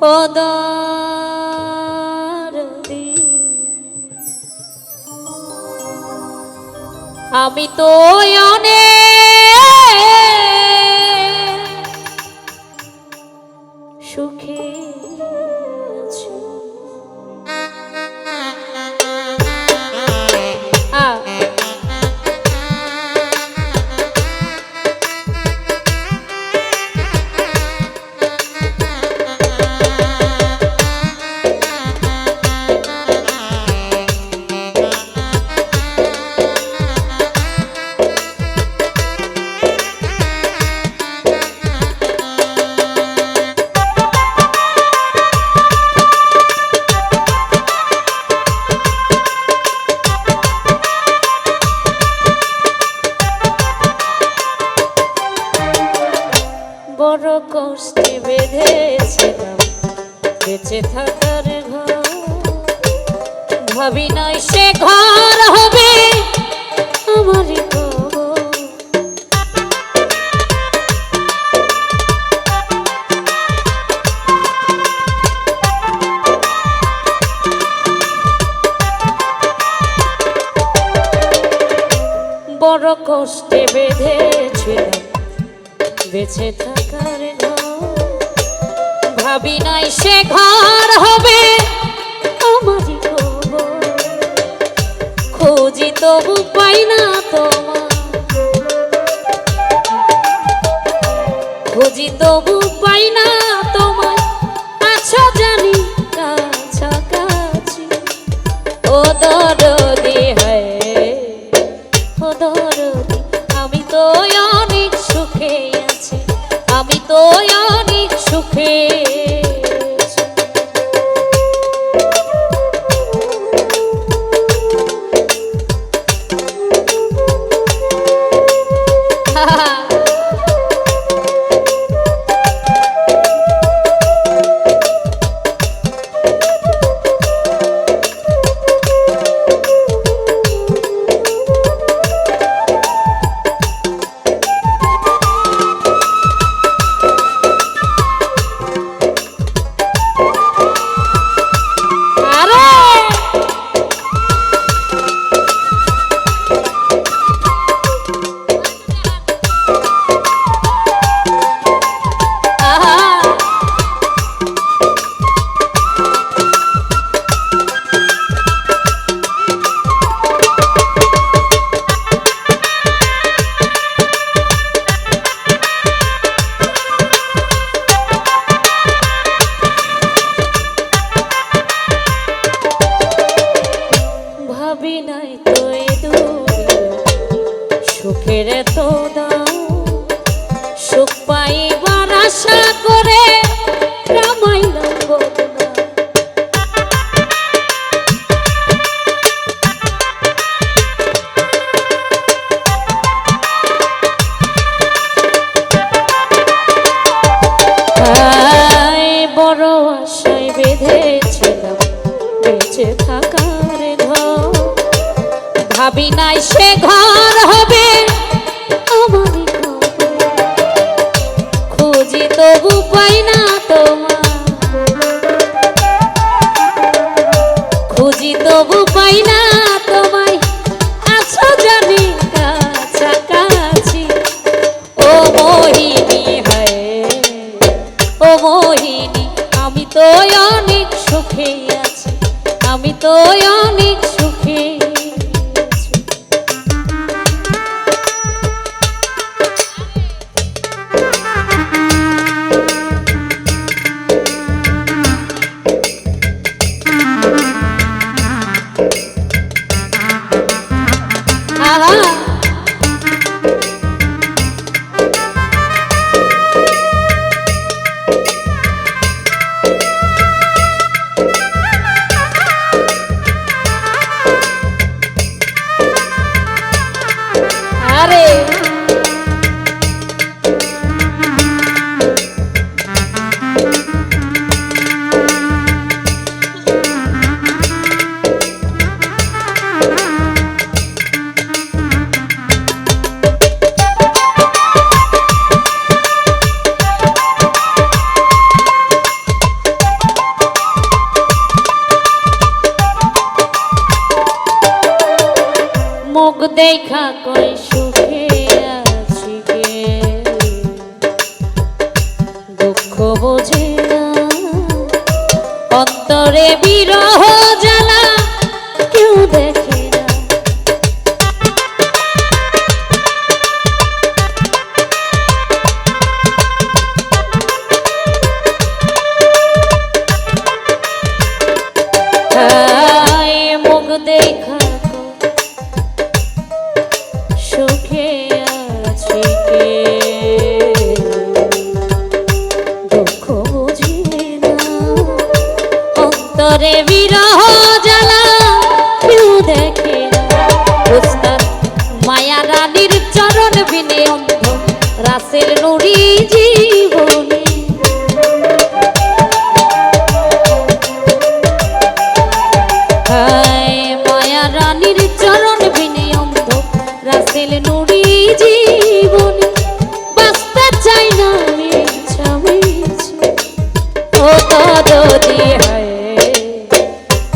ও আমি তো অনেক ভাবি সে ঘর হবে। কবর। বড় কষ্টে বেঁধেছিলাম বেঁচে থাকার ভাবি নাই সে ঘর হবে। তবু পাই না তোমার খুঁজি তবু পাই না তোমার আছো জানি কাছাকাছি। ও দরদি সুখের তো দাও সুখ পাইবার আশা বোঝে না অন্তরে বিরহ যা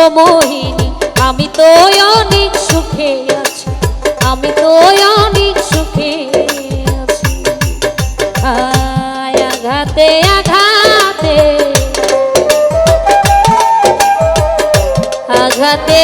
ও মোহিনী, আমি তো অনেক সুখে আছি। আমি তো অনেক সুখে আছি। আঘাতে আঘাতে। আঘাতে